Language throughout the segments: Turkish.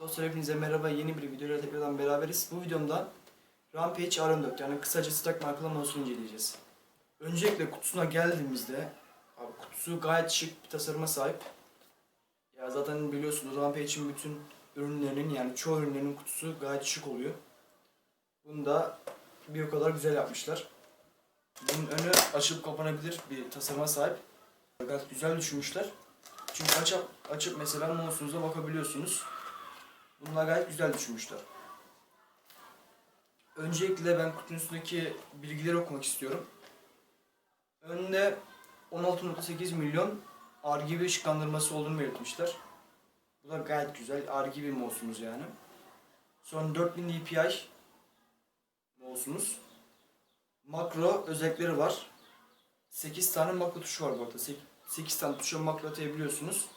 Dostlar hepinize merhaba. Yeni bir videoyla tekrardan beraberiz. Bu videomda Rampage R14 yani kısaca stack markalı mouse'unu inceleyeceğiz. Öncelikle kutusuna geldiğimizde abi kutusu gayet şık bir tasarıma sahip. Ya zaten biliyorsunuz Rampage'in bütün ürünlerinin yani çoğu ürünlerinin kutusu gayet şık oluyor. Bunu da bir o kadar güzel yapmışlar. Bunun önü açılıp kapanabilir bir tasarıma sahip. Gayet güzel düşünmüşler. Çünkü açıp, açıp mesela mouse'unuza bakabiliyorsunuz. Bunlar gayet güzel düşünmüşler. Öncelikle ben kutunun üstündeki bilgileri okumak istiyorum. Önde 16.8 milyon RGB ışıklandırması olduğunu belirtmişler. Bu da gayet güzel. RGB mouse'umuz yani. Sonra 4000 dpi mouse'umuz. Makro özellikleri var. 8 tane makro tuşu var bu arada. 8 tane tuşa makro atayabiliyorsunuz.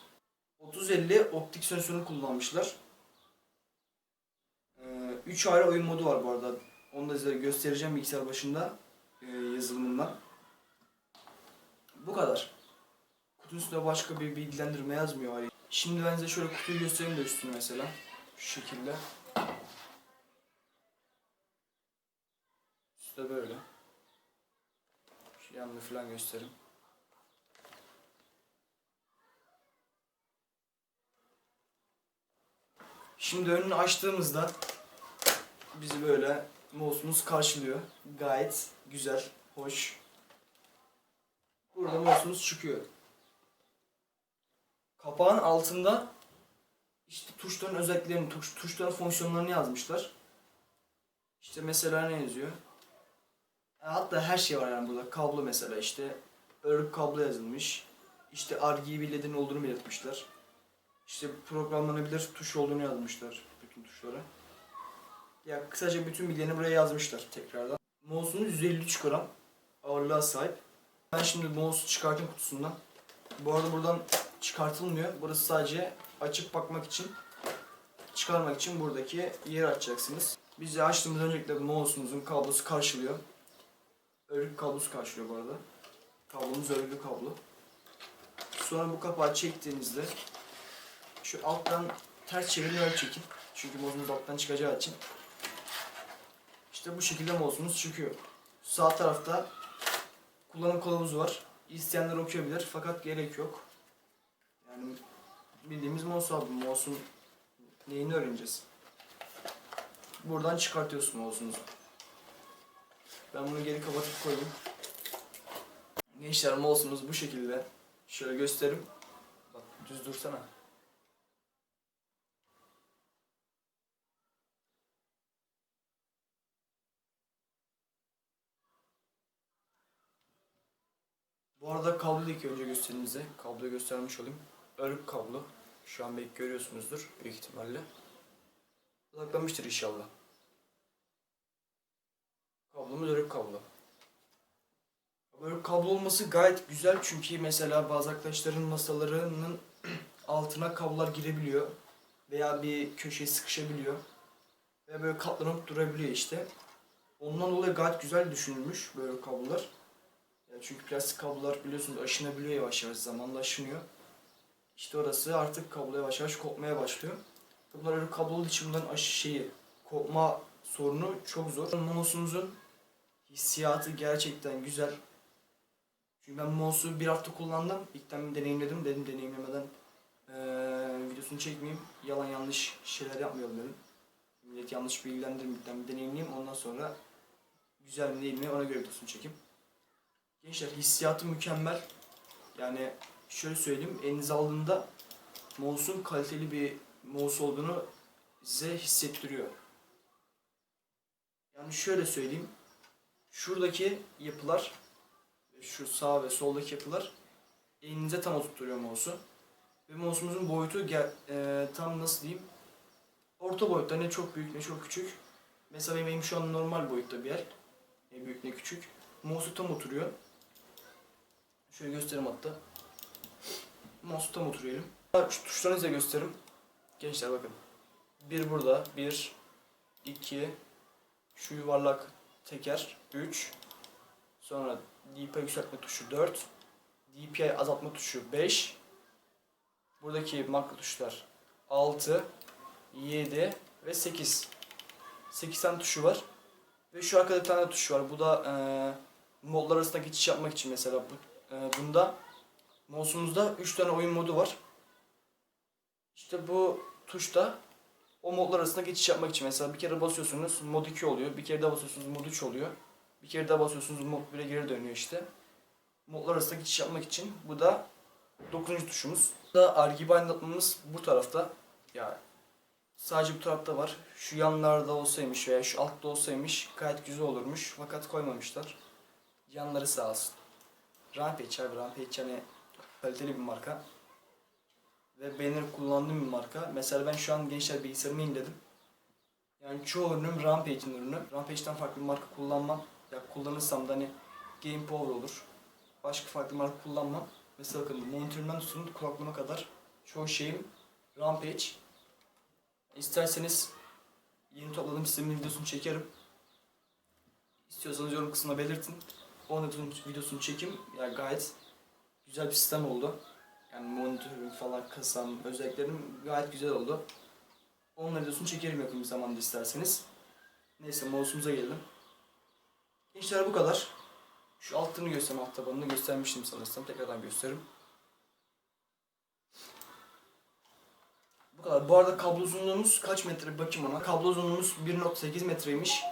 3050 optik sensörünü kullanmışlar. 3 ayrı oyun modu var bu arada. Onu da size göstereceğim bilgisayar başında e, yazılımından. Bu kadar. Kutunun üstünde başka bir bilgilendirme yazmıyor. Hayır. Şimdi ben size şöyle kutuyu göstereyim de üstünü mesela. Şu şekilde. Üstü de böyle. Şu yanını falan göstereyim. Şimdi önünü açtığımızda bizi böyle mouse'umuz karşılıyor. Gayet güzel, hoş. Burada mouse'umuz çıkıyor. Kapağın altında işte tuşların özelliklerini, tuş, tuşların fonksiyonlarını yazmışlar. İşte mesela ne yazıyor? E, Hatta her şey var yani burada. Kablo mesela işte örgü kablo yazılmış. İşte RGB LED'in olduğunu belirtmişler. İşte programlanabilir tuş olduğunu yazmışlar bütün tuşlara. Ya kısaca bütün bilgilerini buraya yazmışlar tekrardan. Mouse'umuz 153 gram ağırlığa sahip. Ben şimdi mouse'u çıkartayım kutusundan. Bu arada buradan çıkartılmıyor. Burası sadece açıp bakmak için, çıkarmak için buradaki yeri açacaksınız. Biz de açtığımız öncelikle mouse'umuzun kablosu karşılıyor. Örgü kablosu karşılıyor bu arada. Kablomuz örgü kablo. Sonra bu kapağı çektiğinizde şu alttan ters çevirin öyle çekin. Çünkü mouse'umuz alttan çıkacağı için. İşte bu şekilde mouse'umuz çıkıyor. Sağ tarafta kullanım kılavuzu var. İsteyenler okuyabilir fakat gerek yok. Yani bildiğimiz mouse abi. Mouse'un neyini öğreneceğiz. Buradan çıkartıyorsun mouse'unuzu. Ben bunu geri kapatıp koyayım. Gençler mouse'umuz bu şekilde. Şöyle göstereyim. Bak düz dursana. Bu arada kablo ilk önce göstereyim size. Kabloyu göstermiş olayım. Örgü kablo. Şu an belki görüyorsunuzdur büyük ihtimalle. Uzaklanmıştır inşallah. Kablomuz örgü kablo. Böyle kablo olması gayet güzel çünkü mesela bazı arkadaşların masalarının altına kablolar girebiliyor veya bir köşeye sıkışabiliyor ve böyle katlanıp durabiliyor işte. Ondan dolayı gayet güzel düşünülmüş böyle kablolar. Çünkü plastik kablolar biliyorsunuz aşınabiliyor yavaş yavaş zamanla aşınıyor. İşte orası artık kablo yavaş yavaş kopmaya başlıyor. Bunlar öyle kablo olduğu için bunların aşı şeyi kopma sorunu çok zor. Mouse'umuzun hissiyatı gerçekten güzel. Çünkü ben mouse'u bir hafta kullandım. İlkten deneyimledim. Dedim deneyimlemeden eee videosunu çekmeyeyim. Yalan yanlış şeyler yapmayalım dedim. Millet yanlış bilgilendireyim. İlkten bir deneyimleyeyim. Ondan sonra güzel mi değil mi ona göre videosunu çekeyim. Gençler hissiyatı mükemmel. Yani şöyle söyleyeyim. Elinize aldığında mouse'un kaliteli bir mouse olduğunu size hissettiriyor. Yani şöyle söyleyeyim. Şuradaki yapılar şu sağ ve soldaki yapılar elinize tam oturtuyor mouse'u. Ve mouse'umuzun boyutu gel, e, tam nasıl diyeyim orta boyutta ne çok büyük ne çok küçük. Mesela benim şu an normal boyutta bir yer. Ne büyük ne küçük. Mouse'u tam oturuyor. Şöyle göstereyim hatta. Mouse'u tam oturuyor elim. Şu tuşlarını size göstereyim. Gençler bakın. Bir burada, bir, iki, şu yuvarlak teker, üç, sonra DPI yükseltme tuşu 4, DPI azaltma tuşu 5, buradaki makro tuşlar 6, 7 ve 8. 8 tane tuşu var. Ve şu arkada bir tane tuş var. Bu da eee modlar arasında geçiş yapmak için mesela. Bu, bunda mouse'umuzda 3 tane oyun modu var. İşte bu tuşta o modlar arasında geçiş yapmak için mesela bir kere basıyorsunuz mod 2 oluyor. Bir kere daha basıyorsunuz mod 3 oluyor. Bir kere daha basıyorsunuz mod 1'e geri dönüyor işte. Modlar arasında geçiş yapmak için bu da 9. tuşumuz. Da RGB aydınlatmamız bu tarafta. Ya sadece bu tarafta var. Şu yanlarda olsaymış veya şu altta olsaymış gayet güzel olurmuş. Fakat koymamışlar. Yanları sağ olsun. Rampage abi Rampage yani kaliteli bir marka. Ve beğenerek kullandığım bir marka. Mesela ben şu an gençler bilgisayarımı inledim. Yani çoğu ürünüm Rampage'in ürünü. Rampage'den farklı bir marka kullanmam. Ya kullanırsam da hani Game Power olur. Başka farklı marka kullanmam. Mesela bakın monitörümden tutun kulaklığıma kadar çoğu şeyim Rampage. İsterseniz yeni topladığım sistemin videosunu çekerim. İstiyorsanız yorum kısmına belirtin. Onun videosunu çekeyim. Yani gayet güzel bir sistem oldu. Yani monitörüm falan kasam, özelliklerim gayet güzel oldu. Onun videosunu çekerim yakın bir zamanda isterseniz. Neyse mouse'umuza gelelim. Gençler bu kadar. Şu altını göstereyim, alt tabanını göstermiştim sanırsam. Tekrardan gösteririm. Bu kadar. Bu arada kablo uzunluğumuz kaç metre bakayım ona. Kablo uzunluğumuz 1.8 metreymiş.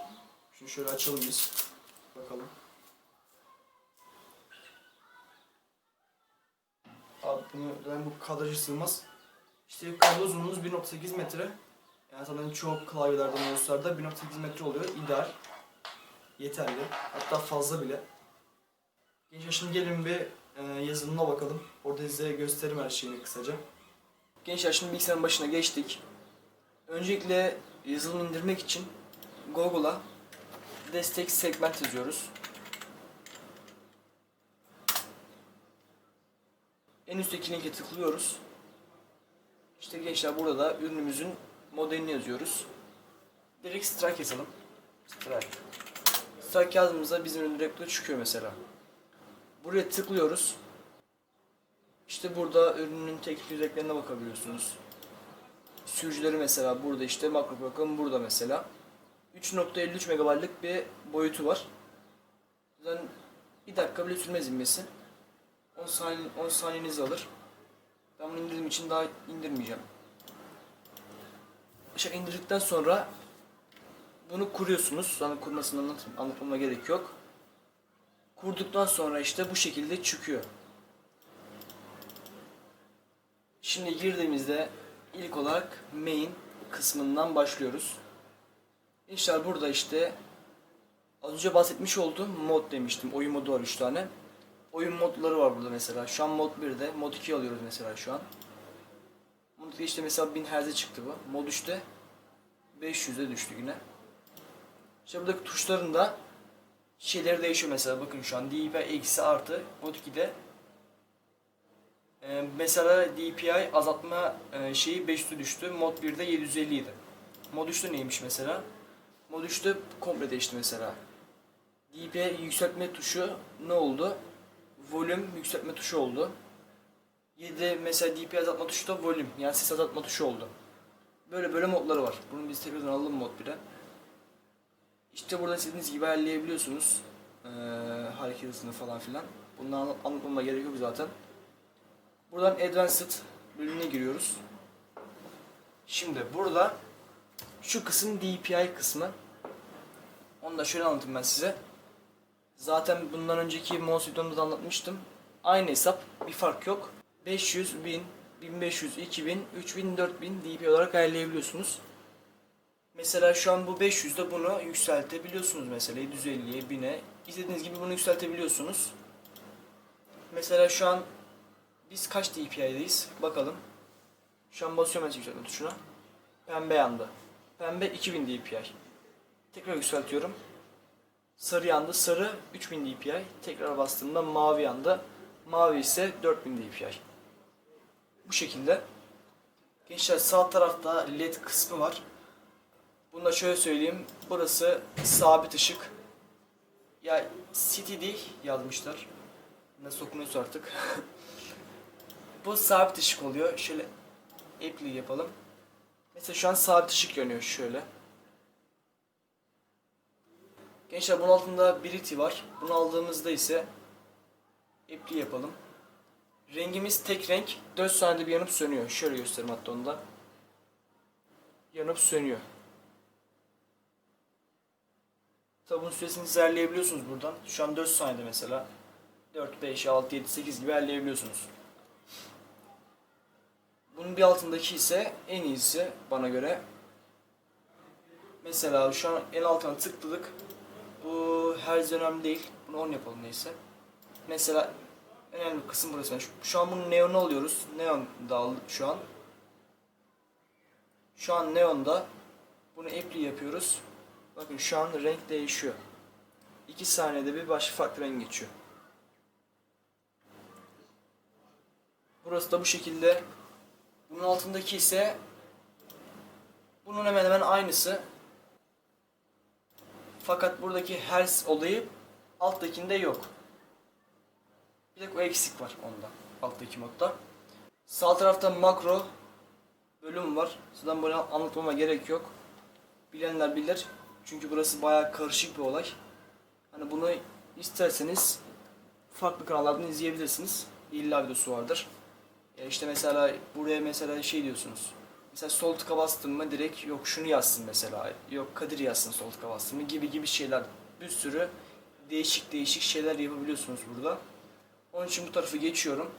Şunu şöyle açalım biz. Bakalım. Abi bunu ben bu kadraja sığmaz. İşte kablo uzunluğumuz 1.8 metre. Yani zaten çoğu klavyelerde, mouse'larda 1.8 metre oluyor. İdeal. Yeterli. Hatta fazla bile. Gençler şimdi gelin bir e, yazılımına bakalım. Orada size gösteririm her şeyini kısaca. Gençler şimdi bilgisayarın başına geçtik. Öncelikle yazılım indirmek için Google'a destek segment yazıyoruz. En üstteki linke tıklıyoruz. İşte gençler burada da ürünümüzün modelini yazıyoruz. Direkt strike yazalım. Strike. Strike yazdığımızda bizim ürün direkt çıkıyor mesela. Buraya tıklıyoruz. İşte burada ürünün teknik özelliklerine bakabiliyorsunuz. Sürücüleri mesela burada işte makro program burada mesela. 3.53 megabaytlık bir boyutu var. Zaten bir dakika bile sürmez inmesi. 10 saniye 10 saniyenizi alır. Ben bunu indirdiğim için daha indirmeyeceğim. Aşağı indirdikten sonra bunu kuruyorsunuz. Sonra kurmasını anlat anlatmama gerek yok. Kurduktan sonra işte bu şekilde çıkıyor. Şimdi girdiğimizde ilk olarak main kısmından başlıyoruz. İşte burada işte az önce bahsetmiş olduğum mod demiştim. Oyun modu var 3 tane. Oyun modları var burada mesela. Şu an mod 1'de. Mod 2 alıyoruz mesela şu an. Mod 2 işte mesela 1000 Hz'e çıktı bu. Mod 3'te 500'e düştü yine. İşte buradaki tuşların da şeyleri değişiyor mesela. Bakın şu an DPI eksi artı. Mod 2'de ee, mesela DPI azaltma e, şeyi 500'e düştü. Mod 1'de 750 idi. Mod 3'te neymiş mesela? Mod 3'te komple değişti mesela. DPI yükseltme tuşu ne oldu? Volüm yükseltme tuşu oldu. 7 mesela DPI azaltma tuşu da volüm yani ses azaltma tuşu oldu. Böyle böyle modları var. Bunu biz tekrardan alalım mod 1'e. İşte burada istediğiniz gibi ayarlayabiliyorsunuz. Ee, hareket hızını falan filan. Bunları anlatmama gerek yok zaten. Buradan Advanced bölümüne giriyoruz. Şimdi burada şu kısım DPI kısmı. Onu da şöyle anlatayım ben size. Zaten bundan önceki da anlatmıştım. Aynı hesap, bir fark yok. 500, 1000, 1500, 2000, 3000, 4000 DPI olarak ayarlayabiliyorsunuz. Mesela şu an bu 500'de bunu yükseltebiliyorsunuz mesela 750'ye, 1000'e. İstediğiniz gibi bunu yükseltebiliyorsunuz. Mesela şu an biz kaç DPI'deyiz? Bakalım. Şu an basıyorum ben yükseltme tuşuna. Pembe yandı. Pembe 2000 DPI. Tekrar yükseltiyorum. Sarı yandı. Sarı 3000 DPI. Tekrar bastığımda mavi yandı. Mavi ise 4000 DPI. Bu şekilde. Gençler sağ tarafta LED kısmı var. Bunu da şöyle söyleyeyim. Burası sabit ışık. Ya CTD yazmışlar. Ne okunuyorsa artık. Bu sabit ışık oluyor. Şöyle apply yapalım. Mesela şu an sabit ışık yanıyor şöyle. Gençler bunun altında Briti var. Bunu aldığımızda ise epli yapalım. Rengimiz tek renk. 4 saniyede bir yanıp sönüyor. Şöyle göstereyim hatta onu da. Yanıp sönüyor. Tabi bunun süresini ayarlayabiliyorsunuz buradan. Şu an 4 saniyede mesela. 4, 5, 6, 7, 8 gibi ayarlayabiliyorsunuz. Bunun bir altındaki ise en iyisi bana göre. Mesela şu an en altına tıkladık. Bu her önemli değil. Bunu 10 yapalım neyse. Mesela önemli kısım burası. Şu, şu an bunu neon'u alıyoruz. Neon da aldık şu an. Şu an neon'da bunu apply yapıyoruz. Bakın şu an renk değişiyor. 2 saniyede bir başka farklı renk geçiyor. Burası da bu şekilde. Bunun altındaki ise bunun hemen hemen aynısı. Fakat buradaki hertz olayı alttakinde yok. Bir tek o eksik var onda. Alttaki modda. Sağ tarafta makro bölüm var. Zaten böyle anlatmama gerek yok. Bilenler bilir. Çünkü burası bayağı karışık bir olay. Hani bunu isterseniz farklı kanallardan izleyebilirsiniz. İlla videosu vardır. Ya işte mesela buraya mesela şey diyorsunuz. Mesela sol tıka bastın mı direkt yok şunu yazsın mesela. Yok Kadir yazsın sol tıka bastın mı gibi gibi şeyler. Bir sürü değişik değişik şeyler yapabiliyorsunuz burada. Onun için bu tarafı geçiyorum.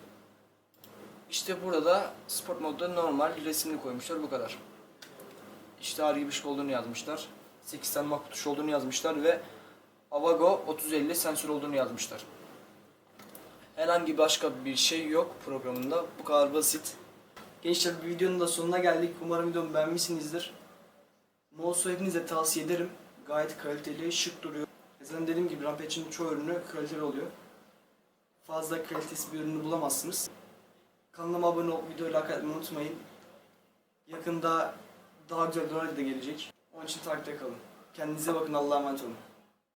İşte burada sport modda normal resimli koymuşlar bu kadar. İşte ağır gibi ışık olduğunu yazmışlar. 8 tane makro tuş olduğunu yazmışlar ve Avago 3050 sensör olduğunu yazmışlar. Herhangi başka bir şey yok programında. Bu kadar basit. Gençler bir videonun da sonuna geldik. Umarım videomu beğenmişsinizdir. Mouse'u hepinize tavsiye ederim. Gayet kaliteli, şık duruyor. Zaten dediğim gibi Rampage'in çoğu ürünü kaliteli oluyor. Fazla kalitesiz bir ürünü bulamazsınız. Kanalıma abone olup videoyu like atmayı unutmayın. Yakında daha güzel videolar da gelecek. Onun için takipte kalın. Kendinize bakın. Allah'a emanet olun.